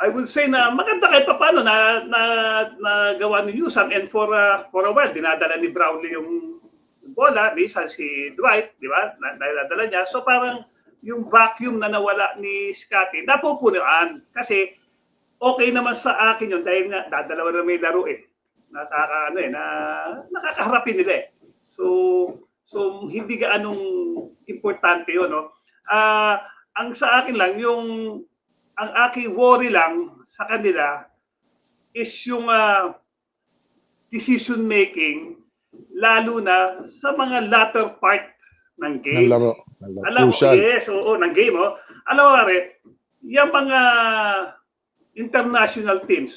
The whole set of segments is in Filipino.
I would say na maganda kahit pa paano na, na, na gawa ni Newsom and for, uh, for a while, dinadala ni Brownlee yung bola, minsan si Dwight, di ba? Na- Dinadala niya. So parang yung vacuum na nawala ni Scotty, napupunuan. Kasi okay naman sa akin yun dahil nga dadalawa na may laro eh. Nakaka, ano eh, na, nakakaharapin nila eh. So, so hindi ga anong importante yun, no? Ah, ang sa akin lang, yung ang aking worry lang sa kanila is yung ah, decision making lalo na sa mga latter part ng game. Ng laro. Alam mo, yes, oo, ng game, oh. Alam mo, pare, yung mga international teams,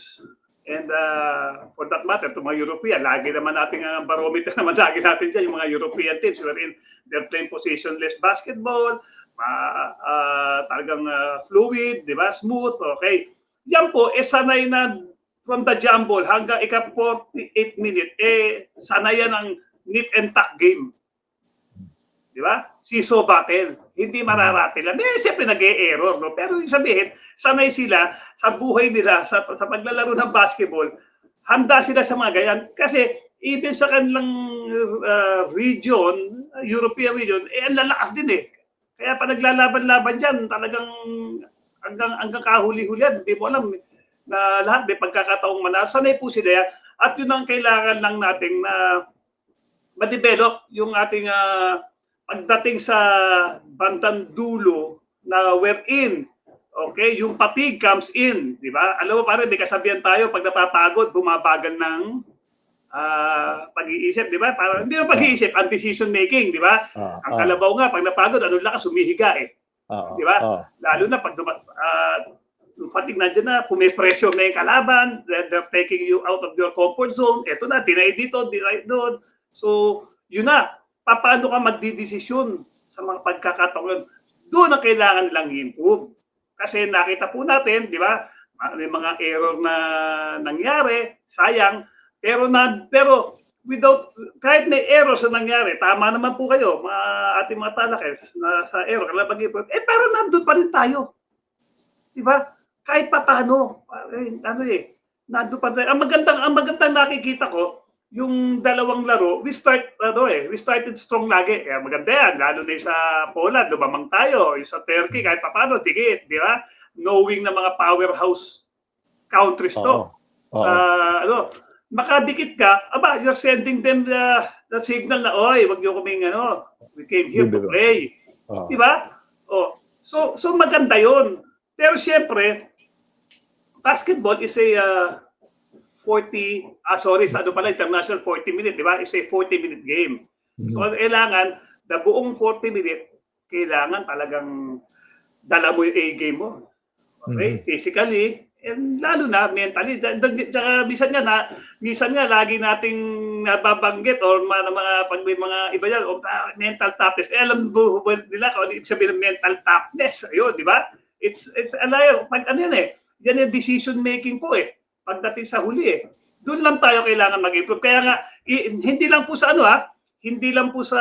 and uh, for that matter, to mga European, lagi naman natin ang barometer naman lagi natin dyan, yung mga European teams, wherein they're playing positionless basketball, uh, uh, talagang uh, fluid, di ba, smooth, okay. Yan po, eh sanay na from the jumble hanggang ika 48 minute, eh sanay yan ang nip and tuck game. Di ba? Siso battle. Hindi mararatil lang. Eh, siyempre nag-e-error, no? Pero yung sabihin, sanay sila sa buhay nila, sa, sa paglalaro ng basketball, handa sila sa mga ganyan. Kasi even sa kanilang uh, region, European region, eh, ang lalakas din eh. Kaya pa naglalaban-laban dyan, talagang hanggang, hanggang kahuli-hulian, hindi mo alam na lahat may pagkakataong manalo. Po sila. At yun ang kailangan lang nating na ma-develop yung ating ah, pagdating sa bandang dulo na wherein okay yung fatigue comes in di ba alam mo pare may kasabihan tayo pag napapagod bumabagal ng ah, pag-iisip di ba para hindi na pag-iisip ang decision making di ba Ah, ang ah, kalabaw nga pag napagod ano lakas humihiga eh ah, di ba? ah. lalo na pag ah, yung fatigue nandiyan na, pumipressure na yung kalaban, they're, they're taking you out of your comfort zone, eto na, tinay dito, tinay doon. So, yun na, paano ka magdidesisyon sa mga pagkakataon? Doon ang kailangan nilang improve. Kasi nakita po natin, di ba, may mga error na nangyari, sayang, pero na pero without kahit may error sa nangyari, tama naman po kayo, mga ating mga talakers na sa error, kailangan mag-improve. Eh, pero nandun pa rin tayo. Di ba? Kahit pa paano, eh, ano eh, nandun pa rin. Ang magandang, ang magandang nakikita ko, yung dalawang laro, we start, ano eh, we started strong lagi. Kaya maganda yan, lalo na sa Poland, lumamang tayo. Yung sa Turkey, kahit pa paano, digit, di ba? Knowing na mga powerhouse countries to. Oo. Oo. Ah, ano, makadikit ka, aba, you're sending them the, the signal na, oy, wag niyo kaming, ano, we came here to play. Oo. Di ba? Oh. So, so maganda yon. Pero siyempre, basketball is a uh, 40, ah sorry, sa ano pala, international 40 minute, di ba? Is a 40 minute game. So, Mhm. kailangan, the buong 40 minute, kailangan talagang dala mo yung A-game mo. Okay? Physically, and lalo na mentally. Tsaka minsan nga, na, minsan nga, lagi nating nababanggit or mga, mga pag may mga iba yan, o, ah, mental toughness. Eh, alam mo ba nila kung ano ibig ng mental toughness. Ayun, di ba? It's, it's, ano, pag, ano yan eh, yan yung decision making po eh. Pagdating sa huli eh. Doon lang tayo kailangan mag-improve. Kaya nga, hindi lang po sa ano ha, hindi lang po sa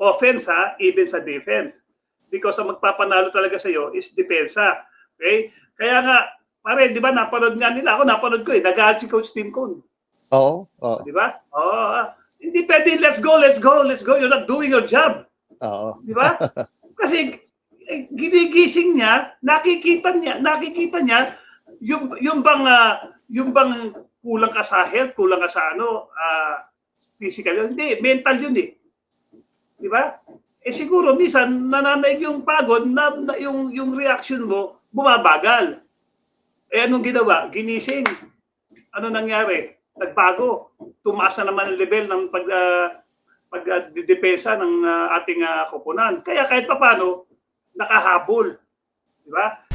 offense ha, even sa defense. Because ang magpapanalo talaga sa iyo is depensa. Okay? Kaya nga, pare, di ba, napanood nga nila. Ako, napanood ko eh. Nagalit si Coach Tim Cone. Oo. Oo. Di ba? Oo. ah. hindi pwede, let's go, let's go, let's go. You're not doing your job. Oo. Di ba? Kasi eh, ginigising niya, nakikita niya, nakikita niya yung yung bang ah, yung bang kulang ka sa health, kulang ka sa ano, ah, physical. Hindi, mental yun eh. Di ba? Eh siguro minsan nananaig yung pagod na, na yung yung reaction mo bumabagal. Eh anong ginawa? Ginising. Ano nangyari? Nagbago. Tumaas na naman ang level ng pag uh, depensa ng ah, ating uh, koponan. Kaya kahit papaano nakahabol. Di ba?